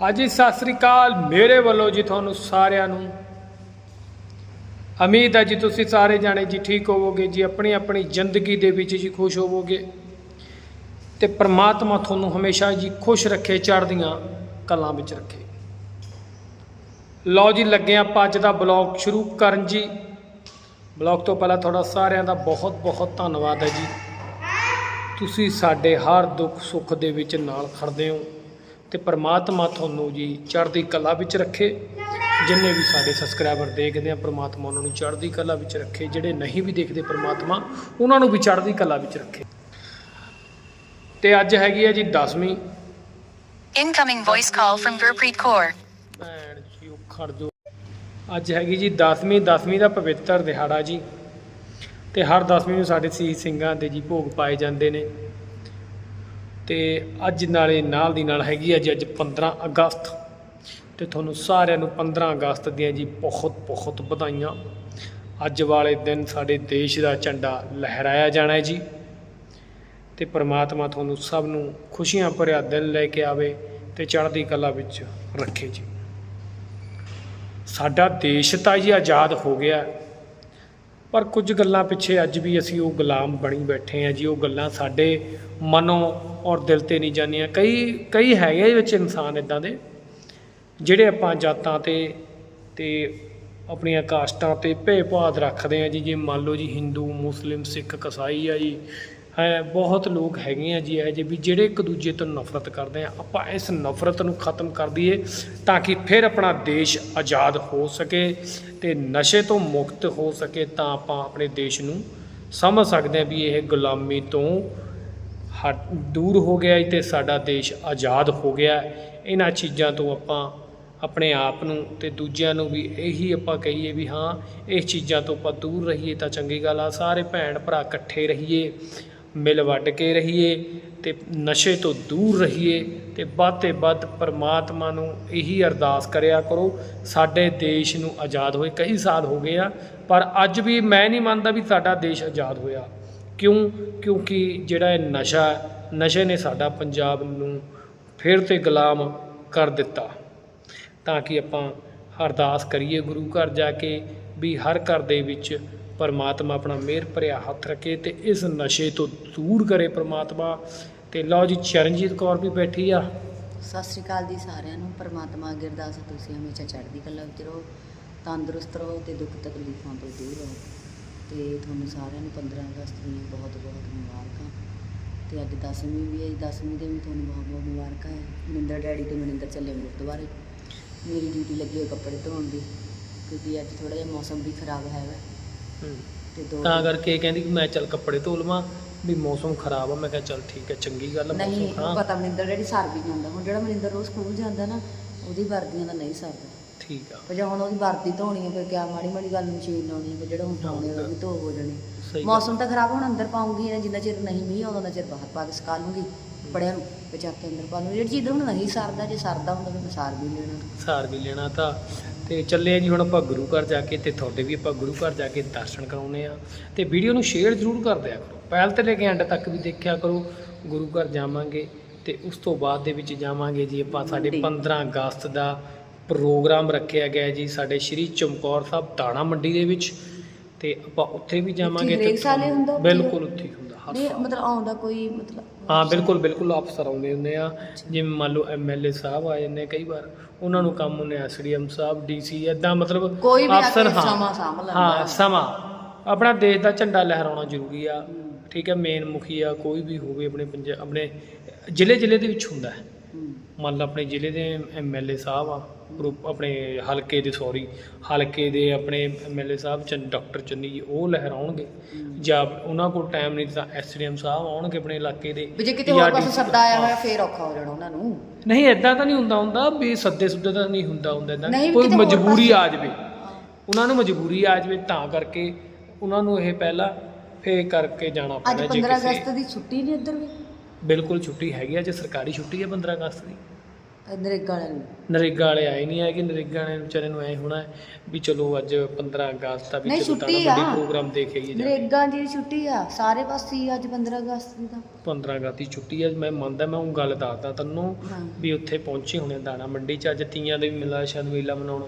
ਹਾਂਜੀ, ਸਤਿ ਸ੍ਰੀ ਅਕਾਲ। ਮੇਰੇ ਵੱਲੋਂ ਜੀ ਤੁਹਾਨੂੰ ਸਾਰਿਆਂ ਨੂੰ ਉਮੀਦ ਹੈ ਜੀ ਤੁਸੀਂ ਸਾਰੇ ਜਾਣੇ ਜੀ ਠੀਕ ਹੋਵੋਗੇ, ਜੀ ਆਪਣੀ ਆਪਣੀ ਜ਼ਿੰਦਗੀ ਦੇ ਵਿੱਚ ਜੀ ਖੁਸ਼ ਹੋਵੋਗੇ ਤੇ ਪ੍ਰਮਾਤਮਾ ਤੁਹਾਨੂੰ ਹਮੇਸ਼ਾ ਜੀ ਖੁਸ਼ ਰੱਖੇ, ਚੜ੍ਹਦੀਆਂ ਕਲਾਂ ਵਿੱਚ ਰੱਖੇ। ਲਓ ਜੀ, ਲੱਗੇ ਆਪਾਂ ਅੱਜ ਦਾ ਬਲੌਗ ਸ਼ੁਰੂ ਕਰਨ ਜੀ। ਬਲੌਗ ਤੋਂ ਪਹਿਲਾਂ ਤੁਹਾਡਾ ਸਾਰਿਆਂ ਦਾ ਬਹੁਤ ਬਹੁਤ ਧੰਨਵਾਦ ਹੈ ਜੀ। ਤੁਸੀਂ ਸਾਡੇ ਹਰ ਦੁੱਖ ਸੁੱਖ ਦੇ ਵਿੱਚ ਨਾਲ ਖੜਦੇ ਹੋ। ਤੇ ਪ੍ਰਮਾਤਮਾ ਤੁਹਾਨੂੰ ਜੀ ਚੜ੍ਹਦੀ ਕਲਾ ਵਿੱਚ ਰੱਖੇ। ਜਿੰਨੇ ਵੀ ਸਾਡੇ ਸਬਸਕ੍ਰਾਈਬਰ ਦੇਖਦੇ ਆ ਪ੍ਰਮਾਤਮਾ ਉਹਨਾਂ ਨੂੰ ਚੜ੍ਹਦੀ ਕਲਾ ਵਿੱਚ ਰੱਖੇ। ਜਿਹੜੇ ਨਹੀਂ ਵੀ ਦੇਖਦੇ ਪ੍ਰਮਾਤਮਾ ਉਹਨਾਂ ਨੂੰ ਵੀ ਚੜ੍ਹਦੀ ਕਲਾ ਵਿੱਚ ਰੱਖੇ। ਤੇ ਅੱਜ ਹੈਗੀ ਹੈ ਜੀ 10ਵੀਂ Incoming voice call from Gurpreet Kaur. ਭੈਣ ਜੀ ਉਹ ਖੜ ਜੋ ਅੱਜ ਹੈਗੀ ਜੀ 10ਵੀਂ 10ਵੀਂ ਦਾ ਪਵਿੱਤਰ ਦਿਹਾੜਾ ਜੀ। ਤੇ ਹਰ 10ਵੀਂ ਨੂੰ ਸਾਡੇ ਸੀ ਸਿੰਘਾਂ ਦੇ ਜੀ ਭੋਗ ਪਾਏ ਜਾਂਦੇ ਨੇ। ਤੇ ਅੱਜ ਨਾਲੇ ਨਾਲ ਦੀ ਨਾਲ ਹੈਗੀ ਹੈ ਜੀ ਅੱਜ 15 ਅਗਸਤ ਤੇ ਤੁਹਾਨੂੰ ਸਾਰਿਆਂ ਨੂੰ 15 ਅਗਸਤ ਦੀਆਂ ਜੀ ਬਹੁਤ ਬਹੁਤ ਵਧਾਈਆਂ। ਅੱਜ ਵਾਲੇ ਦਿਨ ਸਾਡੇ ਦੇਸ਼ ਦਾ ਝੰਡਾ ਲਹਿਰਾਇਆ ਜਾਣਾ ਹੈ ਜੀ ਤੇ ਪ੍ਰਮਾਤਮਾ ਤੁਹਾਨੂੰ ਸਭ ਨੂੰ ਖੁਸ਼ੀਆਂ ਭਰਿਆ ਦਿਨ ਲੈ ਕੇ ਆਵੇ ਤੇ ਚੜ੍ਹਦੀ ਕਲਾ ਵਿੱਚ ਰੱਖੇ ਜੀ। ਸਾਡਾ ਦੇਸ਼ ਤਾਂ ਜੀ ਆਜ਼ਾਦ ਹੋ ਗਿਆ ਪਰ ਕੁਝ ਗੱਲਾਂ ਪਿੱਛੇ ਅੱਜ ਵੀ ਅਸੀਂ ਉਹ ਗੁਲਾਮ ਬਣੀ ਬੈਠੇ ਆ ਜੀ, ਉਹ ਗੱਲਾਂ ਸਾਡੇ ਮਨੋਂ ਔਰ ਦਿਲ ਤੇ ਨਹੀਂ ਜਾਂਦੀਆਂ। ਕਈ ਕਈ ਹੈਗੇ ਇਹ ਵਿੱਚ ਇਨਸਾਨ ਇਦਾਂ ਦੇ, ਜਿਹੜੇ ਆਪਾਂ ਜਾਤਾਂ ਤੇ ਤੇ ਆਪਣੀਆਂ ਕਾਸਟਾਂ ਤੇ ਭੇਦਭਾਵ ਰੱਖਦੇ ਆ ਜੀ। ਜੇ ਮੰਨ ਲਓ ਜੀ ਹਿੰਦੂ, ਮੁਸਲਿਮ, ਸਿੱਖ, ਕਸਾਈ ਆ ਜੀ, ਹੈ, ਬਹੁਤ ਲੋਕ ਹੈਗੇ ਆ ਜੀ ਇਹ ਜੇ ਵੀ ਜਿਹੜੇ ਇੱਕ ਦੂਜੇ ਤੋਂ ਨਫ਼ਰਤ ਕਰਦੇ ਆ। ਆਪਾਂ ਇਸ ਨਫ਼ਰਤ ਨੂੰ ਖਤਮ ਕਰ ਦਈਏ ਤਾਂ ਕਿ ਫਿਰ ਆਪਣਾ ਦੇਸ਼ ਆਜ਼ਾਦ ਹੋ ਸਕੇ ਤੇ ਨਸ਼ੇ ਤੋਂ ਮੁਕਤ ਹੋ ਸਕੇ ਤਾਂ ਆਪਾਂ ਆਪਣੇ ਦੇਸ਼ ਨੂੰ ਸਮਝ ਸਕਦੇ ਆ ਵੀ ਇਹ ਗੁਲਾਮੀ ਤੋਂ ਹ ਦੂਰ ਹੋ ਗਿਆ ਹੈ ਅਤੇ ਸਾਡਾ ਦੇਸ਼ ਆਜ਼ਾਦ ਹੋ ਗਿਆ ਇਹਨਾਂ ਚੀਜ਼ਾਂ ਤੋਂ ਆਪਾਂ ਆਪਣੇ ਆਪ ਨੂੰ ਅਤੇ ਦੂਜਿਆਂ ਨੂੰ ਵੀ ਇਹੀ ਆਪਾਂ ਕਹੀਏ ਵੀ ਹਾਂ, ਇਹ ਚੀਜ਼ਾਂ ਤੋਂ ਆਪਾਂ ਦੂਰ ਰਹੀਏ ਤਾਂ ਚੰਗੀ ਗੱਲ ਆ। ਸਾਰੇ ਭੈਣ ਭਰਾ ਇਕੱਠੇ ਰਹੀਏ, ਮਿਲ ਵੱਡ ਕੇ ਰਹੀਏ ਤੇ ਨਸ਼ੇ ਤੋਂ ਦੂਰ ਰਹੀਏ ਤੇ ਵੱਧ ਤੇ ਵੱਧ ਪਰਮਾਤਮਾ ਨੂੰ ਇਹੀ ਅਰਦਾਸ ਕਰਿਆ ਕਰੋ, ਸਾਡੇ ਦੇਸ਼ ਨੂੰ ਆਜ਼ਾਦ ਹੋਏ। ਕਈ ਸਾਲ ਹੋ ਗਏ ਆ, ਪਰ ਅੱਜ ਵੀ ਮੈਂ ਨਹੀਂ ਮੰਨਦਾ ਵੀ ਸਾਡਾ ਦੇਸ਼ ਆਜ਼ਾਦ ਹੋਇਆ। ਕਿਉਂ? ਕਿਉਂਕਿ ਜਿਹੜਾ ਇਹ ਨਸ਼ਾ, ਨਸ਼ੇ ਨੇ ਸਾਡਾ ਪੰਜਾਬ ਨੂੰ ਫਿਰ ਤੇ ਗੁਲਾਮ ਕਰ ਦਿੱਤਾ। ਤਾਂ ਕਿ ਆਪਾਂ ਅਰਦਾਸ ਕਰੀਏ ਗੁਰੂ ਘਰ ਜਾ ਕੇ ਵੀ ਹਰ ਘਰ ਦੇ ਵਿੱਚ ਪਰਮਾਤਮਾ ਆਪਣਾ ਮਿਹਰ ਭਰਿਆ ਹੱਥ ਰੱਖੇ ਤੇ ਇਸ ਨਸ਼ੇ ਤੋਂ ਦੂਰ ਕਰੇ ਪਰਮਾਤਮਾ। ਤੇ ਲਓ ਜੀ, ਚਰਨਜੀਤ ਕੌਰ ਵੀ ਬੈਠੀ ਆ। ਸਤਿ ਸ਼੍ਰੀ ਅਕਾਲ ਜੀ ਸਾਰਿਆਂ ਨੂੰ। ਪਰਮਾਤਮਾ ਅੱਗੇ ਅਰਦਾਸ ਤੁਸੀਂ ਹਮੇਸ਼ਾ ਚੜ੍ਹਦੀ ਕਲਾ ਵਿੱਚ ਰਹੋ, ਤੰਦਰੁਸਤ ਰਹੋ ਤੇ ਦੁੱਖ ਤਕਲੀਫਾਂ ਤੋਂ ਦੂਰ ਰਹੋ। ਤੇ ਤੁਹਾਨੂੰ ਸਾਰਿਆਂ ਨੂੰ 15 ਅਗਸਤ ਦੀਆਂ ਬਹੁਤ ਬਹੁਤ ਮੁਬਾਰਕਾਂ। ਤੇ ਅੱਜ 10ਵੀਂ ਵੀ ਹੈ 10ਵੀਂ ਦੇ ਵੀ ਤੁਹਾਨੂੰ ਬਹੁਤ ਬਹੁਤ ਮੁਬਾਰਕਾਂ ਹੈ। ਮਨਿੰਦਰ ਡੈਡੀ ਤੇ ਮਨਿੰਦਰ ਚੱਲੇ ਗੁਰਦੁਆਰੇ। ਮੇਰੀ ਡਿਊਟੀ ਲੱਗੀ ਹੋਈ ਕੱਪੜੇ ਧੋਣ ਦੀ ਕਿਉਂਕਿ ਅੱਜ ਥੋੜਾ ਜਿਹਾ ਮੌਸਮ ਵੀ ਖਰਾਬ ਹੈਗਾ ਤੇ ਦੋ ਤਾਂ ਕਰਕੇ ਕਹਿੰਦੀ ਕਿ ਮੈਂ ਚੱਲ ਕੱਪੜੇ ਧੋ ਲਵਾਂ ਵੀ ਮੌਸਮ ਖਰਾਬ ਆ। ਮੈਂ ਕਿਹਾ ਚੱਲ ਠੀਕ ਹੈ ਚੰਗੀ ਗੱਲ ਆ ਨਹੀਂ ਮੌਸਮ ਹਾਂ। ਪਤਾ ਮਨਿੰਦਰ ਡੈਡੀ ਸਰ ਵੀ ਜਾਂਦਾ। ਹੁਣ ਜਿਹੜਾ ਮਨਿੰਦਰ ਰੋਜ਼ ਸਕੂਲ ਜਾਂਦਾ ਨਾ ਉਹਦੀ ਵਰਦੀਆਂ ਦਾ ਨਹੀਂ ਸਰਦਾ। ਠੀਕ ਆ। ਫਿਰ ਜੇ ਹੁਣ ਉਹਦੀ ਵਰਦੀ ਧੋਣੀ ਹੈ ਫਿਰ ਕਿਆ ਮਾੜੀ ਮਾੜੀ ਗੱਲ ਮਸ਼ੀਨ ਲਾਉਣੀ ਹੈ ਜਿਹੜਾ ਹੁਣ ਪਾਉਣੇ ਉਹ ਵੀ ਧੋ ਹੋ ਜਾਣੀ। ਸਹੀ ਗੱਲ। ਮੌਸਮ ਤਾਂ ਖਰਾਬ ਹੁਣ ਅੰਦਰ ਪਾਉਂਗੀ ਨਾ ਜਿੰਨਾ ਚਿਰ ਨਹੀਂ ਮੀਂਹ ਆਉਂਦਾ ਉਹਨਾਂ ਚਿਰ ਬਾਹਰ ਪਾ ਕੇ ਸੁਕਾ ਲੂੰਗੀ ਕੱਪੜਿਆਂ ਨੂੰ ਤੇ ਚੱਕ ਕੇ ਅੰਦਰ ਪਾ ਲੂੰਗੀ। ਜਿਹੜੀ ਚੀਜ਼ ਹੁਣ ਨਹੀਂ ਸਰਦਾ ਜੇ ਸਰਦਾ ਹੁੰਦਾ ਫਿਰ ਮੈਂ ਸਾਰ ਵੀ ਲੈਣਾ। ਸਾਰ ਵੀ ਲੈਣਾ ਤਾਂ। ਤੇ ਚੱਲੇ ਆ ਜੀ ਹੁਣ ਆਪਾਂ ਗੁਰੂ ਘਰ ਜਾ ਕੇ ਤੇ ਤੁਹਾਡੇ ਵੀ ਆਪਾਂ ਗੁਰੂ ਘਰ ਜਾ ਕੇ ਦਰਸ਼ਨ ਕਰਾਉਨੇ ਆ। ਤੇ ਵੀਡੀਓ ਨੂੰ ਸ਼ੇਅਰ ਜ਼ਰੂਰ ਕਰ ਦਿਆ ਕਰੋ। ਪਹਿਲ ਤੇ ਲੈ ਕੇ ਐਂਡ ਤੱਕ ਵੀ ਦੇਖਿਆ ਕਰੋ ਗੁਰੂ ਘਰ ਜਾਵਾਂਗੇ ਤੇ ਉਸ ਤੋਂ ਬਾਅਦ ਦੇ ਵਿੱਚ ਜਾਵਾਂਗੇ ਜੀ ਆਪਾਂ ਸਾਡੇ ਮੰਡੀ। 15 ਅਗਸਤ ਦਾ ਪ੍ਰੋਗਰਾਮ ਰੱਖਿਆ ਗਿਆ ਜੀ ਸਾਡੇ ਸ਼੍ਰੀ ਚਮਕੌਰ ਸਾਹਿਬ ਦਾਣਾ ਮੰਡੀ ਦੇ ਵਿੱਚ ਤੇ ਆਪਾਂ ਉੱਥੇ ਵੀ ਜਾਵਾਂਗੇ ਹਰੇਕ ਸਾਲ ਹੀ ਹੁੰਦਾ ਉੱਥੇ? ਬਿਲਕੁਲ ਉੱਥੇ ਹੀ ਹੁੰਦਾ ਹਰ ਨਹੀਂ ਸਾਲ। ਮਤਲਬ ਆਉਂਦਾ ਕੋਈ ਮਤਲਬ ਹਾਂ ਬਿਲਕੁਲ ਬਿਲਕੁਲ ਅਫਸਰ ਆਉਂਦੇ ਹੁੰਦੇ ਆ। ਜਿਵੇਂ ਮੰਨ ਲਓ ਐਮਐਲਏ ਸਾਹਿਬ ਆ ਜਾਂਦੇ ਕਈ ਵਾਰ ਉਹਨਾਂ ਨੂੰ ਕੰਮ ਹੁੰਦੇ ਐਸਡੀਐਮ ਸਾਹਿਬ ਡੀਸੀ ਇਦਾਂ ਮਤਲਬ ਕੋਈ ਵੀ ਆ ਅਫਸਰ ਹਾਂ। ਸਮਾਂ ਸਾਂਭ ਲੈਂਦਾ ਹਾਂ ਸਮਾਂ। ਆਪਣਾ ਦੇਸ਼ ਦਾ ਝੰਡਾ ਲਹਿਰਾਉਣਾ ਜ਼ਰੂਰੀ ਆ। ਠੀਕ ਹੈ ਮੇਨ ਮੁਖੀਆ ਕੋਈ ਵੀ ਹੋਵੇ ਆਪਣੇ ਪੰਜਾਬ ਆਪਣੇ ਜ਼ਿਲ੍ਹੇ ਜ਼ਿਲ੍ਹੇ ਦੇ ਵਿੱਚ ਹੁੰਦਾ ਹੈ। ਮੰਨ ਲਓ ਆਪਣੇ ਜ਼ਿਲ੍ਹੇ ਦੇ ਐਮਐਲਏ ਸਾਹਿਬ ਆ ਗਰੁੱਪ ਆਪਣੇ ਹਲਕੇ ਦੇ ਸੌਰੀ ਹਲਕੇ ਦੇ ਆਪਣੇ ਐਮਐਲਏ ਸਾਹਿਬ ਚੰਨ ਡਾਕਟਰ ਚੰਨੀ ਜੀ ਉਹ ਲਹਿਰਾਉਣਗੇ। ਜਾਂ ਉਹਨਾਂ ਕੋਲ ਟਾਈਮ ਨਹੀਂ ਤਾਂ ਐਸਡੀਐਮ ਸਾਹਿਬ ਆਉਣਗੇ ਆਪਣੇ ਇਲਾਕੇ ਦੇ। ਵੀ ਜੇ ਕਿਤੇ ਜਾਂ ਹੋਰ ਪਾਸੇ ਸੱਦਾ ਆਇਆ ਹੋਇਆ ਫੇਰ ਔਖਾ ਹੋ ਜਾਣਾ ਉਹਨਾਂ ਨੂੰ। ਨਹੀਂ ਇਦਾਂ ਤਾਂ ਨਹੀਂ ਹੁੰਦਾ ਹੁੰਦਾ ਵੀ ਸੱਦੇ ਸੁੱਦੇ ਤਾਂ ਨਹੀਂ ਹੁੰਦਾ ਹੁੰਦਾ ਇਦਾਂ ਨਹੀਂ, ਕੋਈ ਕਿਤੇ ਹੋਰ ਮਜਬੂਰੀ ਆ ਜਾਵੇ। ਉਹਨਾਂ ਨੂੰ ਮਜਬੂਰੀ ਆ ਜਾਵੇ ਤਾਂ ਕਰਕੇ ਉਹਨਾਂ ਨੂੰ ਇਹ ਪਹਿਲਾਂ ਫੇਰ ਕਰਕੇ ਜਾਣਾ ਅੱਜ ਪੈਣਾ 15 ਕਿਸੇ- ਅਗਸਤ ਦੀ ਛੁੱਟੀ ਨਹੀਂ ਇੱਧਰ ਵੀ? ਬਿਲਕੁਲ ਛੁੱਟੀ ਹੈਗੀ ਆ ਜੇ ਸਰਕਾਰੀ ਛੁੱਟੀ ਹੈ 15 ਅਗਸਤ ਦੀ। ਨਰੇਗਾ ਵਾਲੇ ਨੂੰ ਨਰੇਗਾ ਵਾਲੇ ਆਏ ਨਹੀਂ ਹੈਗੇ ਨਰੇਗਾ ਵਾਲੇ ਵਿਚਾਰੇ ਨੂੰ ਐ ਹੋਣਾ ਵੀ ਚਲੋ ਅੱਜ 15 ਅਗਸਤ ਆ ਵੀ ਨਹੀਂ, ਚਲੋ ਛੁੱਟੀ ਆ। ਪ੍ਰੋਗਰਾਮ ਦੇਖ ਆਈਏ ਜਾ ਕੇ। ਨਰੇਗਾ ਦੀ ਛੁੱਟੀ ਆ ਸਾਰੇ ਪਾਸੇ ਹੀ ਅੱਜ 15 ਅਗਸਤ ਦੀ ਤਾਂ 15 ਅਗਸਤ ਦੀ ਛੁੱਟੀ ਹੈ ਮੈਂ ਮੰਨਦਾ ਮੈਂ ਉਹ ਗੱਲ ਦੱਸਦਾ ਤੈਨੂੰ ਹਾਂ ਵੀ ਉੱਥੇ ਪਹੁੰਚੇ ਹੋਣੇ ਦਾਣਾ ਮੰਡੀ 'ਚ ਅੱਜ ਤੀਆਂ ਦੇ ਵੀ ਮਿਲਾ ਸ਼ਾਇਦ ਮੇਲਾ ਮਨਾਉਣਾ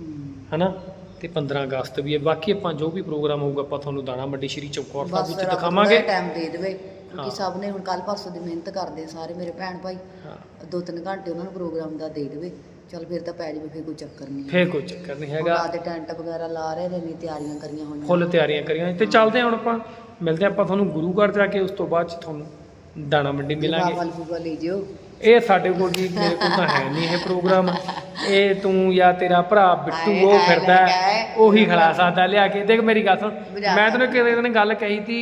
ਹਮ। ਹਨਾ ਤੇ 15 ਅਗਸਤ ਵੀ ਹੈ ਬਾਕੀ ਆਪਾਂ ਜੋ ਵੀ ਪ੍ਰੋਗਰਾਮ ਹੋਊਗਾ ਆਪਾਂ ਤੁਹਾਨੂੰ ਦਾਣਾ ਮੰਡੀ ਸ਼੍ਰੀ ਸਾਹਿਬ ਬਸ ਵਿੱਚ ਦਿਖਾਵਾਂਗੇ ਟਾਈਮ ਦੇ ਦੇਵੇ। ਕਿਉਂਕਿ ਸਭ ਨੇ ਹੁਣ ਕੱਲ ਪਰਸੋਂ ਦੀ ਮਿਹਨਤ ਕਰਦੇ ਸਾਰੇ ਮੇਰੇ ਭੈਣ ਭਾਈ। ਦੋ ਤਿੰਨ ਘੰਟੇ ਉਹਨਾਂ ਨੂੰ ਪ੍ਰੋਗਰਾਮ ਦਾ ਦੇ ਦੇਵੇ। ਚਲ ਫਿਰ ਤਾਂ ਪੈ ਜਾਵੇ ਫਿਰ ਕੋਈ ਚੱਕਰ ਨਹੀਂ ਫੇਰ ਕੋਈ ਚੱਕਰ ਨਹੀਂ ਹੈਗਾ। ਹੈਗਾ ਤੇ ਟੈਂਟ ਵਗੈਰਾ ਲਾ ਰਹੇ ਨੇ ਇੰਨੀ ਤਿਆਰੀਆਂ ਕਰੀਆਂ ਹੋਈਆਂ। ਫੁੱਲ ਤਿਆਰੀਆਂ ਕਰੀਆਂ ਤੇ ਚੱਲਦੇ ਹਾਂ ਹੁਣ ਆਪਾਂ। ਮਿਲਦੇ ਆਪਾਂ ਤੁਹਾਨੂੰ ਗੁਰੂ ਘਰ ਜਾ ਕੇ। ਉਸ ਤੋਂ ਬਾਅਦ ਚ ਤੁਹਾਨੂੰ ਦਾਣਾ ਮੰਡੀ ਮਿਲਾਂਗੇ। ਬਾਬਾ ਲੂਗਾ ਲੈ ਜਿਓ। ਇਹ ਸਾਡੇ ਕੋਲ ਜੀ ਮੇਰੇ ਕੋਲ ਤਾਂ ਹੈ ਨਹੀਂ ਇਹ ਪ੍ਰੋਗਰਾਮ। ਇਹ ਤੂੰ ਜਾਂ ਤੇਰਾ ਭਰਾ ਬਿੱਟੂ ਉਹ ਫਿਰਦਾ। ਉਹੀ ਖਿਲਾ ਸਕਦਾ ਲਿਆ ਕੇ। ਦੇਖ ਮੇਰੀ ਗੱਲ ਸੁਣ। ਮੈਂ ਤੈਨੂੰ ਕਿਤੇ ਦਿਨ ਗੱਲ ਕਹੀ ਤੀ।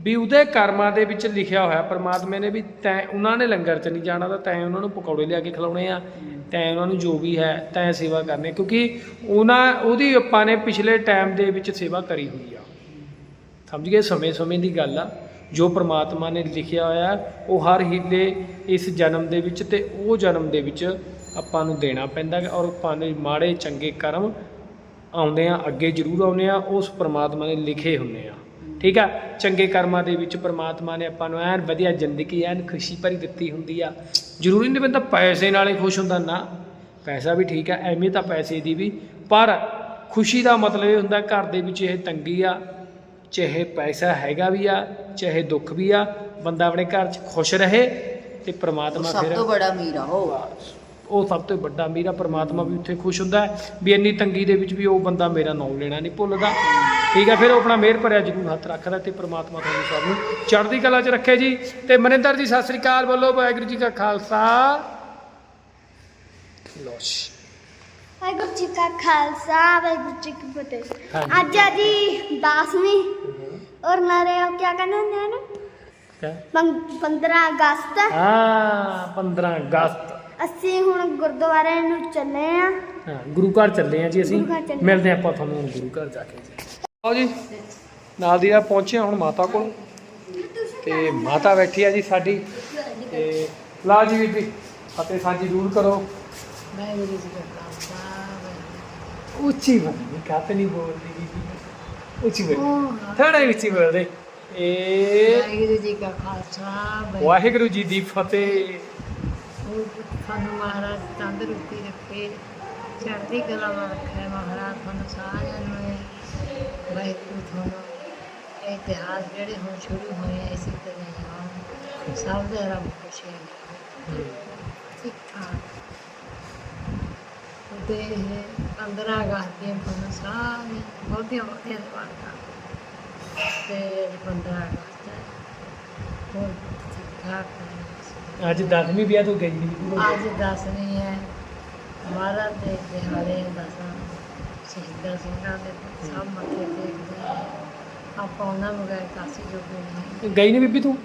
ਵੀ ਉਹਦੇ ਕਰਮਾਂ ਦੇ ਵਿੱਚ ਲਿਖਿਆ ਹੋਇਆ ਪ੍ਰਮਾਤਮਾ ਨੇ ਵੀ ਤੈਂ ਉਹਨਾਂ ਨੇ ਲੰਗਰ 'ਚ ਨਹੀਂ ਜਾਣਾ ਤਾਂ ਤੈਂ ਉਹਨਾਂ ਨੂੰ ਪਕੌੜੇ ਲਿਆ ਕੇ ਖਿਲਾਉਣੇ ਆ, ਤੈਂ ਉਹਨਾਂ ਨੂੰ ਜੋ ਵੀ ਹੈ, ਤੈਂ ਸੇਵਾ ਕਰਨੀ ਕਿਉਂਕਿ ਉਹਨਾਂ, ਉਹਦੀ ਆਪਾਂ ਨੇ ਪਿਛਲੇ ਟਾਈਮ ਦੇ ਵਿੱਚ ਸੇਵਾ ਕਰੀ ਹੋਈ ਆ। ਸਮਝ ਗਏ? ਸਮੇਂ-ਸਮੇਂ ਦੀ ਗੱਲ ਆ। ਜੋ ਪ੍ਰਮਾਤਮਾ ਨੇ ਲਿਖਿਆ ਹੋਇਆ, ਉਹ ਹਰ ਹੀਲੇ ਇਸ ਜਨਮ ਦੇ ਵਿੱਚ ਤੇ ਉਹ ਜਨਮ ਦੇ ਵਿੱਚ ਆਪਾਂ ਨੂੰ ਦੇਣਾ ਪੈਂਦਾ ਗਾ ਔਰ ਆਪਾਂ ਦੇ ਮਾੜੇ ਚੰਗੇ ਕਰਮ ਆਉਂਦੇ ਆ, ਅੱਗੇ ਜ਼ਰੂਰ ਆਉਂਦੇ ਆ, ਉਸ ਪ੍ਰਮਾਤਮਾ ਨੇ ਲਿਖੇ ਹੁੰਦੇ ਆ। ਠੀਕ ਆ? ਚੰਗੇ ਕਰਮਾਂ ਦੇ ਵਿੱਚ ਪ੍ਰਮਾਤਮਾ ਨੇ ਆਪਾਂ ਨੂੰ ਐਨ ਵਧੀਆ ਜ਼ਿੰਦਗੀ ਐਨ ਖੁਸ਼ੀ ਭਰੀ ਦਿੱਤੀ ਹੁੰਦੀ ਆ। ਜ਼ਰੂਰੀ ਨਹੀਂ ਬੰਦਾ ਪੈਸੇ ਨਾਲ ਹੀ ਖੁਸ਼ ਹੁੰਦਾ ਨਾ। ਪੈਸਾ ਵੀ ਠੀਕ ਆ ਐਵੇਂ ਤਾਂ ਪੈਸੇ ਦੀ ਵੀ। ਪਰ ਖੁਸ਼ੀ ਦਾ ਮਤਲਬ ਇਹ ਹੁੰਦਾ ਘਰ ਦੇ ਵਿੱਚ ਇਹ ਤੰਗੀ ਆ ਚਾਹੇ ਪੈਸਾ ਹੈਗਾ ਵੀ ਆ ਚਾਹੇ ਦੁੱਖ ਵੀ ਆ ਬੰਦਾ ਆਪਣੇ ਘਰ 'ਚ ਖੁਸ਼ ਰਹੇ ਤੇ ਪ੍ਰਮਾਤਮਾ ਸਭ ਫਿਰ ਤੋਂ ਬੜਾ ਅਮੀਰ ਆ ਉਹ। ਉਹ ਸਭ ਤੋਂ ਵੱਡਾ ਮੇਰਾ ਪ੍ਰਮਾਤਮਾ ਵੀ ਉੱਥੇ ਖੁਸ਼ ਹੁੰਦਾ ਵੀ ਇੰਨੀ ਤੰਗੀ ਦੇ ਵਿੱਚ ਵੀ ਉਹ ਬੰਦਾ ਮੇਰਾ ਨਾਮ ਲੈਣਾ ਨਹੀਂ ਭੁੱਲਦਾ। ਠੀਕ ਹੈ ਫਿਰ ਉਹ ਆਪਣਾ ਮਿਹਰ ਭਰਿਆ ਜ਼ਰੂਰ ਹੱਥ ਰੱਖਦਾ ਤੇ ਪ੍ਰਮਾਤਮਾ ਤੁਹਾਨੂੰ ਸਭ ਨੂੰ ਚੜ੍ਹਦੀ ਕਲਾ 'ਚ ਰੱਖੇ ਜੀ। ਤੇ ਮਨਿੰਦਰ ਜੀ ਸਤਿ ਸ੍ਰੀ ਅਕਾਲ ਬੋਲੋ ਵਾਹਿਗੁਰੂ ਜੀ ਕਾ ਖਾਲਸਾ। ਵਾਹਿਗੁਰੂ ਜੀ ਕਾ ਖਾਲਸਾ ਵਾਹਿਗੁਰੂ ਜੀ ਕੀ ਫਤਿਹ। ਅੱਜ ਆ ਜੀ 10ਵੀਂ ਔਰ ਨਾਰੇ ਉਹ ਕੀ ਕਹਿੰਦੇ ਹੁੰਦੇ ਹਨ ਕਿਆ? 15 ਅਗਸਤ। ਹਾਂ 15 ਅਗਸਤ। ਅਸੀਂ ਹੁਣ ਗੁਰਦੁਆਰੇ ਨੂੰ ਚੱਲੇ ਆ। ਹਾਂ ਗੁਰੂ ਘਰ ਚੱਲੇ ਆ ਜੀ ਅਸੀਂ। ਮਿਲਦੇ ਆਪਾਂ ਤੁਹਾਨੂੰ ਗੁਰੂ ਘਰ ਜਾ ਕੇ ਜੀ। ਆਓ ਜੀ। ਨਾਲ ਦੀ ਆ ਪਹੁੰਚੇ ਹੁਣ ਮਾਤਾ ਕੋਲ। ਤੇ ਮਾਤਾ ਬੈਠੀ ਆ ਜੀ ਸਾਡੀ। ਤੇ ਲਾ ਜੀ ਵੀਰ ਜੀ ਫਤਿਹ ਸਾਂਝੀ ਜ਼ਰੂਰ ਕਰੋ। ਵਾਹਿਗੁਰੂ ਜੀ ਕਾ ਖਾਲਸਾ ਉੱਚੀ ਬੋਲੀ ਕਾਤੇ ਨਹੀਂ ਬੋਲਦੀ ਬੀਬੀ ਉੱਚੀ ਬੋਲੀ। ਥੋੜਾ ਉੱਚੀ ਬੋਲਦੇ। ਏ ਵਾਹਿਗੁਰੂ ਜੀ ਕਾ ਖਾਲਸਾ ਵਾਹਿਗੁਰੂ ਜੀ ਦੀ ਫਤਿਹ। ਤੁਹਾਨੂੰ ਮਹਾਰਾਜ ਤੰਦਰੁਸਤੀ ਰੱਖੇ ਚੜ੍ਹਦੀ ਕਲਾ ਰੱਖੇ ਮਹਾਰਾਜ ਤੁਹਾਨੂੰ ਸਾਰਿਆਂ ਨੂੰ ਵਾਹਿਗੁਰੂ ਤੁਹਾਨੂੰ ਇਹ ਇਤਿਹਾਸ ਜਿਹੜੇ ਹੁਣ ਸ਼ੁਰੂ ਹੋਏ ਆ ਇਸੇ ਤਰ੍ਹਾਂ ਹੀ ਹੋਣ ਸਭ ਦੇ ਰੱਬ ਖੁਸ਼ੀ ਠੀਕ ਠਾਕ ਤੇ ਇਹ 15 ਅਗਸਤ ਦੀਆਂ ਤੁਹਾਨੂੰ ਸਾਰੀਆਂ ਬਹੁਤੀਆਂ ਬਹੁਤੀਆਂ ਦਵਾਈਆਂ ਤੇ 15 ਅਗਸਤ ਹੈ ਹੋਰ ਠੀਕ ਠਾਕ ਹੈ ਅੱਜ 10ਵੀਂ ਵਿਆਹ ਤੋਂ ਗਈ ਨਹੀਂ ਅੱਜ ਦੱਸਣੀ ਹੈ। ਮਹਾਰਾਜ ਦੇ ਦਿਹਾੜੇ ਦਸਾਂ। ਸ਼ਹੀਦਾਂ ਸਿੰਘਾਂ ਦੇ ਸਭ ਮੱਥੇ ਟੇਕਦੇ ਆ ਆਪਾਂ ਉਹਨਾਂ ਨੂੰ ਗਏ ਕਾਸੀ ਜੋਗੇ ਨਹੀਂ ਗਈ ਨਹੀਂ ਬੀਬੀ ਤੂੰ?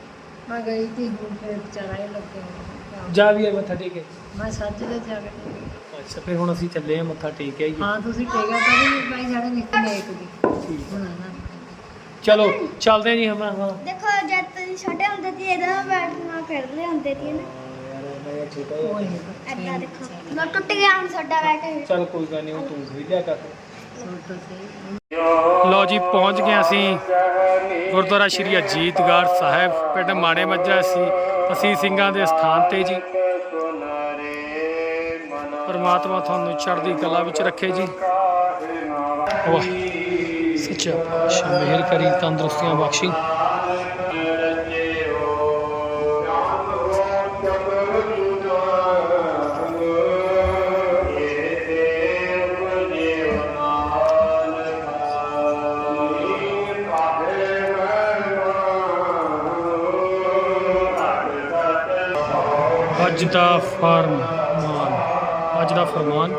ਮੈਂ ਗਈ ਤੀ ਹੁਣ ਫਿਰ ਚਰਾਏ ਲੱਗੇ ਹੋਏ। ਜਾ ਵੀ ਆ ਮੱਥਾ ਟੇਕੇ ਮੈਂ ਸੱਜ ਦੇ ਜਾ ਕੇ ਟੇਕੀ। ਅੱਛਾ ਫਿਰ ਹੁਣ ਅਸੀਂ ਚੱਲੇ ਆ ਮੱਥਾ ਟੇਕ ਆਈਏ। ਹਾਂ ਤੁਸੀਂ ਟੇਕਿਆ ਤਾਂ ਨਹੀਂ ਭਾਈ ਸਾਡੇ ਨਿੱਕ ਨੇਕ ਦੀ। ਹੁਣ ਨਾ ਚਲੋ ਚੱਲਦੇ ਆ ਜੀ ਹਮਾਂ ਹਾਂ ਦੇਖੋ ਜਦ ਤੁਸੀਂ ਛੋਟੇ ਹੁੰਦੇ ਸੀ ਇਹਦੇ ਨਾਲ ਬੈਠਣਾ ਖੇਡਦੇ ਹੁੰਦੇ ਸੀ ਨਾ ਉਹ ਹੀ ਐਦਾਂ ਦੇਖੋ। ਨਾ ਟੁੱਟ ਗਿਆ ਹੁਣ ਸਾਡਾ ਬੈਠ ਚਲ ਕੋਈ ਗੱਲ ਨਹੀਂ ਉਹ ਤੂੰ ਖਰੀਦਿਆ ਕਰ। ਲੋ ਜੀ, ਪਹੁੰਚ ਗਏ ਅਸੀਂ ਗੁਰਦੁਆਰਾ ਸ਼੍ਰੀ ਅਜੀਤਗੜ੍ਹ ਸਾਹਿਬ, ਪਿੰਡ ਮਾਣੇ ਮੱਝਾ ਸੀ, ਅਸੀਂ ਸਿੰਘਾਂ ਦੇ ਸਥਾਨ ਤੇ ਜੀ। ਪਰਮਾਤਮਾ ਤੁਹਾਨੂੰ ਚੜ੍ਹਦੀ ਕਲਾ ਵਿੱਚ ਰੱਖੇ ਜੀ। ਵਾਹ, ਸੱਚਾ ਪਾਤਸ਼ਾਹ ਮਿਹਰ ਕਰੀ ਤੰਦਰੁਸਤੀਆਂ ਬਖਸ਼ੀ। ਦਾ ਫਰਮਾਨ। ਅੱਜ ਦਾ ਫਰਮਾਨ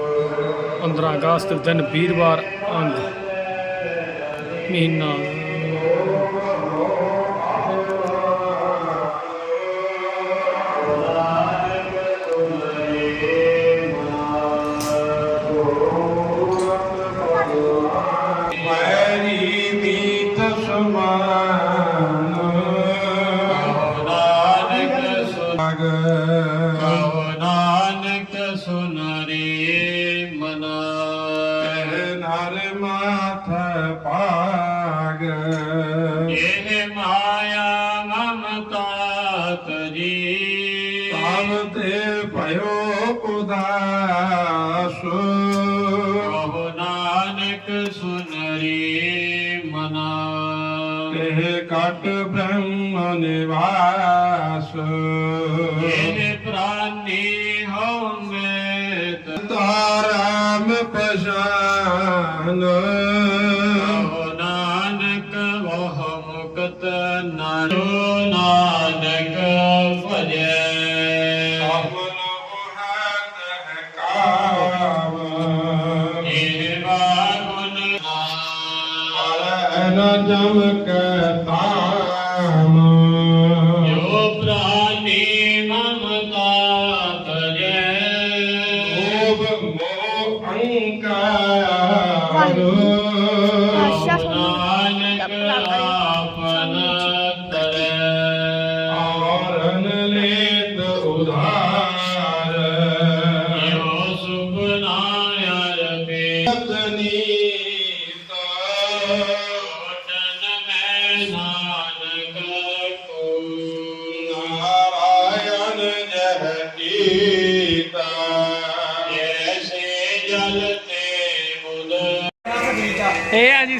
15 ਅਗਸਤ ਦਿਨ ਵੀਰਵਾਰ ਅੰਗ। ਮਹੀਨਾ ਕਰੇ ਮਨ ਕਹਿ ਨਰ ਮਾਥ ਪਾ ਤਾਰਾਮ ਪਛਾਨ। ਓਬ ਮੋ ਅਹੰਕਾਰ ਅੱਛਾ ਨਾਨਕ ਆਪਨ ਤਰੈ ਆਰਨ ਲੇਤ ਉਧਾਰ। ਜੋ ਸੁਪਨਾ ਅਰਪੇ ਤਨੀਤ ਕੋਟਨ ਮੈਂ ਨਾਨਕ ਕੋ ਨਾਰਾਇਣ ਜਹ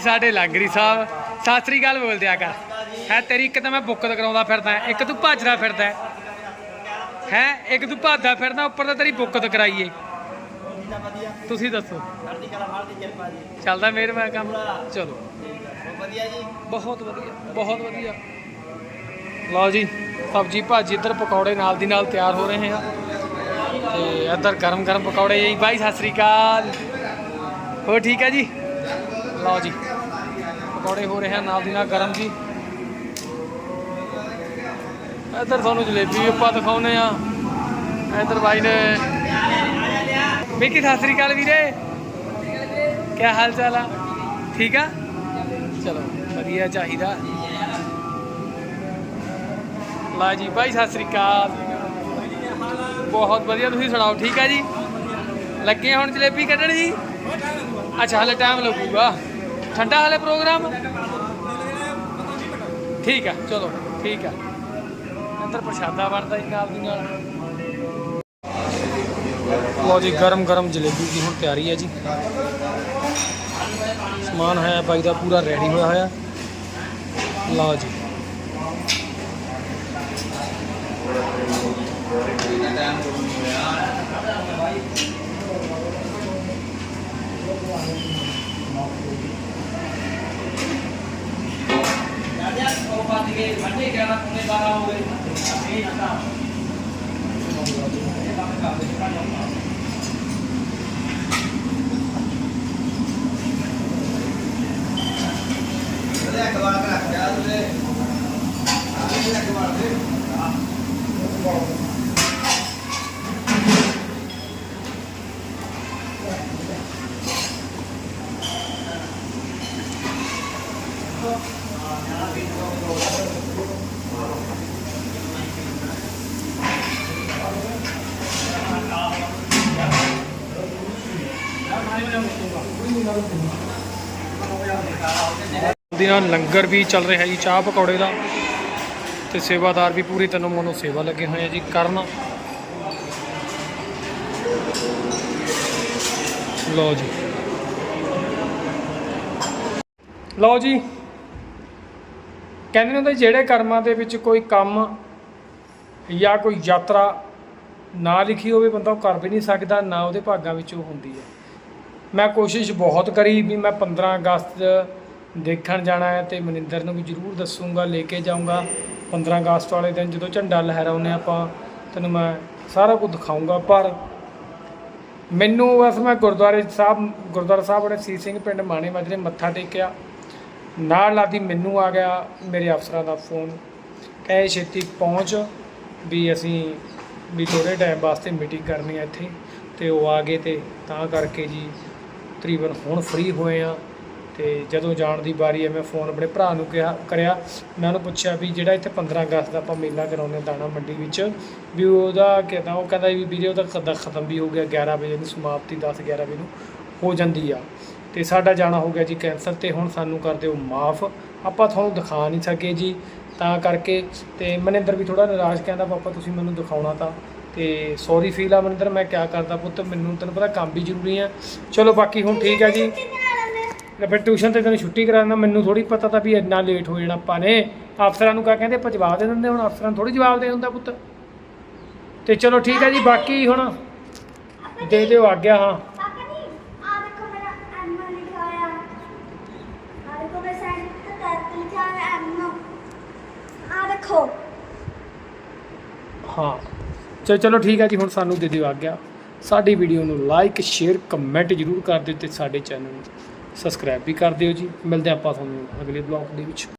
ਸਾਡੇ ਲਾਂਗਰੀ ਸਾਹਿਬ, ਸਤਿ ਸ੍ਰੀ ਅਕਾਲ ਬੋਲ ਦਿਆ ਕਰ। ਹੈ, ਤੇਰੀ ਇੱਕ ਤਾਂ ਮੈਂ ਬੁੱਕਤ ਕਰਾਉਂਦਾ ਫਿਰਦਾ, ਇੱਕ ਤੂੰ ਭੱਜਦਾ ਫਿਰਦਾ। ਹੈ, ਇੱਕ ਤੂੰ ਭਾਜਦਾ ਫਿਰਦਾ, ਉੱਪਰ ਤਾਂ ਤੇਰੀ ਬੁੱਕਤ ਕਰਾਈਏ ਤੁਸੀਂ ਦੱਸੋ। ਚੱਲਦਾ ਮਿਹਰਬਾਨ ਕੰਮ। ਚਲੋ। ਬਹੁਤ ਵਧੀਆ ਬਹੁਤ ਵਧੀਆ। ਲਓ ਜੀ, ਸਬਜੀ ਭਾਜੀ ਇੱਧਰ ਪਕੌੜੇ ਨਾਲ ਦੀ ਨਾਲ ਤਿਆਰ ਹੋ ਰਹੇ ਆ। ਤੇ ਇੱਧਰ ਗਰਮ ਗਰਮ ਪਕੌੜੇ ਜੀ। ਬਾਈ, ਸਤਿ ਸ੍ਰੀ ਅਕਾਲ। ਹੋ ਠੀਕ ਹੈ ਜੀ? ਲਓ ਜੀ। ਪਕੌੜੇ ਹੋ ਰਹੇ ਆ, ਨਾਲ ਦੀ ਨਾਲ ਗਰਮ ਜੀ। ਇੱਧਰ ਤੁਹਾਨੂੰ ਜਲੇਬੀ ਵੀ ਦਿਖਾਉਨੇ ਆ। ਇੱਧਰ ਬਾਈ ਨੇ ਮਿੱਕੀ, ਸਤਿ ਸ੍ਰੀ ਅਕਾਲ ਵੀਰੇ। ਕੀ ਹਾਲ ਚਾਲ ਆ? ਠੀਕ ਆ? ਚਲੋ, ਵਧੀਆ ਚਾਹੀਦਾ। ਲਾ ਜੀ ਭਾਈ ਸਤਿ ਸ੍ਰੀ ਅਕਾਲ। ਬਹੁਤ ਵਧੀਆ, ਤੁਸੀਂ ਸੁਣਾਓ, ਠੀਕ ਆ ਜੀ? ਲੱਗੇ ਹੁਣ ਜਲੇਬੀ ਕੱਢਣ ਜੀ? ਅੱਛਾ, ਹਲੇ ਟਾਈਮ ਲੱਗੂਗਾ। ਠੰਡਾ ਹਲੇ ਪ੍ਰੋਗਰਾਮ ਠੀਕ ਆ ਚਲੋ ਠੀਕ ਆ ਅੰਦਰ ਪ੍ਰਸ਼ਾਦਾ ਬਣਦਾ ਜੀ ਨਾਲ ਦੀ ਨਾਲ ਲਓ ਜੀ ਗਰਮ ਗਰਮ ਜਲੇਬੀ ਦੀ ਹੁਣ ਤਿਆਰੀ ਹੈ ਜੀ ਸਮਾਨ ਹੈ ਬਾਈ ਦਾ ਪੂਰਾ ਰੈਡੀ ਹੋਇਆ ਹੋਇਆ ਲਓ ਜੀ ये मंडे ग्यारह पौने बारह हो गए यही आता Thank you. ਦੀ ਨਾਲ ਲੰਗਰ ਵੀ ਚੱਲ ਰਿਹਾ ਜੀ, ਚਾਹ ਪਕੌੜੇ ਦਾ। ਤੇ ਸੇਵਾਦਾਰ ਵੀ ਪੂਰੀ ਤਨੋਂ ਮਨੋਂ ਸੇਵਾ ਲੱਗੇ ਹੋਏ ਆ ਜੀ, ਕਰਨ। ਲਓ ਜੀ। ਲਓ ਜੀ। ਕਹਿੰਦੇ ਨੇ ਹੁੰਦੇ ਜਿਹੜੇ ਕਰਮਾਂ ਦੇ ਵਿੱਚ ਕੋਈ ਕੰਮ ਜਾਂ ਕੋਈ ਯਾਤਰਾ ਨਾ ਲਿਖੀ ਹੋਵੇ, ਬੰਦਾ ਉਹ ਕਰ ਵੀ ਨਹੀਂ ਸਕਦਾ, ਨਾ ਉਹਦੇ ਭਾਗਾਂ ਵਿੱਚ ਉਹ ਹੁੰਦੀ ਹੈ। ਮੈਂ ਕੋਸ਼ਿਸ਼ ਬਹੁਤ ਕਰੀ ਵੀ ਮੈਂ 15 ਅਗਸਤ ਦੇਖਣ ਜਾਣਾ ਹੈ ਤੇ ਮਨਿੰਦਰ ਨੂੰ ਵੀ ਜ਼ਰੂਰ ਦੱਸੂਗਾ, ਲੈ ਕੇ ਜਾਊਂਗਾ। 15 ਅਗਸਤ ਵਾਲੇ ਦਿਨ ਜਦੋਂ ਝੰਡਾ ਲਹਿਰਾਉਂਦੇ ਆਪਾਂ, ਤੈਨੂੰ ਮੈਂ ਸਾਰਾ ਕੁਝ ਦਿਖਾਊਂਗਾ, ਪਰ ਮੈਨੂੰ ਬਸ ਮੈਂ ਗੁਰਦੁਆਰੇ ਸਾਹਿਬ, ਗੁਰਦੁਆਰਾ ਸਾਹਿਬ ਵਾਲੇ ਸੀ ਸਿੰਘ ਪਿੰਡ ਮਾਣੇ ਮਾਜਰੇ ਮੱਥਾ ਟੇਕਿਆ। ਨਾਲ ਲਾਦੀ ਮੈਨੂੰ ਆ ਗਿਆ, ਮੇਰੇ ਅਫਸਰਾਂ ਦਾ ਫੋਨ। ਕਹੇ ਛੇਤੀ ਪਹੁੰਚ ਵੀ ਅਸੀਂ, ਵੀ ਥੋੜੇ ਟਾਈਮ ਵਾਸਤੇ ਮੀਟਿੰਗ ਕਰਨੀ ਹੈ ਇੱਥੇ। ਤੇ ਉਹ ਆ ਗਏ ਤੇ ਤਾਂ ਕਰਕੇ ਜੀ, ਤਕਰੀਬਨ ਹੁਣ ਫ੍ਰੀ ਹੋਏ ਆ ਤੇ ਜਦੋਂ ਜਾਣ ਦੀ ਵਾਰੀ ਹੈ, ਮੈਂ ਫੋਨ ਆਪਣੇ ਭਰਾ ਨੂੰ ਕਿਹਾ, ਕਰਿਆ। ਮੈਂ ਉਹਨੂੰ ਪੁੱਛਿਆ ਵੀ ਜਿਹੜਾ ਇੱਥੇ 15 ਅਗਸਤ ਦਾ ਆਪਾਂ ਮੇਲਾ ਕਰਾਉਂਦੇ ਹਾਂ ਦਾਣਾ ਮੰਡੀ ਵਿੱਚ, ਵੀ ਉਹਦਾ ਕਹਿੰਦਾ, ਉਹ ਕਹਿੰਦਾ ਵੀ ਵੀਰੇ ਉਹਦਾ ਕਦਾ, ਖਤਮ ਵੀ ਹੋ ਗਿਆ 11 ਵਜੇ ਨੂੰ ਸਮਾਪਤੀ 10 11 ਵਜੇ ਨੂੰ ਹੋ ਜਾਂਦੀ ਆ। ਤੇ ਸਾਡਾ ਜਾਣਾ ਹੋ ਗਿਆ ਜੀ ਕੈਂਸਲ ਤੇ ਹੁਣ ਸਾਨੂੰ ਕਰ ਦਿਓ ਮਾਫ। ਆਪਾਂ ਤੁਹਾਨੂੰ ਦਿਖਾ ਨਹੀਂ ਸਕੇ ਜੀ, ਤਾਂ ਕਰਕੇ ਤੇ ਮਨਿੰਦਰ ਵੀ ਥੋੜਾ ਨਿਰਾਸ਼ ਕਹਿੰਦਾ, ਪਾਪਾ, ਤੁਸੀਂ ਮੈਨੂੰ ਦਿਖਾਉਣਾ ਤਾਂ। ਤੇ ਸੌਰੀ ਫੀਲ ਆ ਮਨਿੰਦਰ, ਮੈਂ ਕਿਆ ਕਰਦਾ ਪੁੱਤ, ਮੈਨੂੰ ਤੈਨੂੰ ਪਤਾ ਕੰਮ ਵੀ ਜ਼ਰੂਰੀ ਆ। ਚਲੋ ਬਾਕੀ ਹੁਣ ਠੀਕ ਆ ਜੀ। ਲੈ ਫਿਰ ਟਿਊਸ਼ਨ ਤੇ ਤੈਨੂੰ ਛੁੱਟੀ ਕਰਾਉਣਾ ਮੈਨੂੰ ਥੋੜੀ ਪਤਾ ਤਾਂ ਵੀ ਇੰਨਾ ਲੇਟ ਹੋ ਜਾਣਾ ਆਪਾਂ ਨੇ। ਅਫਸਰਾਂ ਨੂੰ ਕਾ ਕਹਿੰਦੇ ਆਪਾਂ ਜਵਾਬ ਦੇ ਦਿੰਦੇ ਹੁਣ ਅਫਸਰਾਂ ਥੋੜੀ ਜਵਾਬ ਦੇ ਹੁੰਦਾ ਪੁੱਤ। ਤੇ ਚਲੋ ਠੀਕ ਹੈ ਜੀ ਬਾਕੀ ਹੁਣ ਦੇ ਦਿਓ ਹਾਂ। ਆ ਦੇਖੋ ਮੇਰਾ ਐਮ ਲਿਖਿਆ ਹੋਇਆ। ਆ ਦੇਖੋ ਮੈਂ ਸਾਈਡ ਤੇ ਕਰ ਲਿਖਿਆ ਹੋਇਆ ਐਮ ਆ ਦੇਖੋ। ਹਾਂ। ਚਲੋ ਚਲੋ ਠੀਕ ਹੈ ਜੀ ਹੁਣ ਸਾਨੂੰ ਦੇ ਦਿਓ ਆਗਿਆ। ਸਾਡੀ ਵੀਡੀਓ ਨੂੰ ਲਾਈਕ ਸ਼ੇਅਰ ਕਮੈਂਟ ਜਰੂਰ ਕਰ ਦਿਓ ਤੇ ਸਾਡੇ ਚੈਨਲ ਨੂੰ। ਸਬਸਕ੍ਰਾਈਬ ਵੀ ਕਰ ਦਿਓ ਜੀ। ਮਿਲਦੇ ਆਪਾਂ ਤੁਹਾਨੂੰ ਅਗਲੇ ਬਲੌਗ ਦੇ ਵਿੱਚ।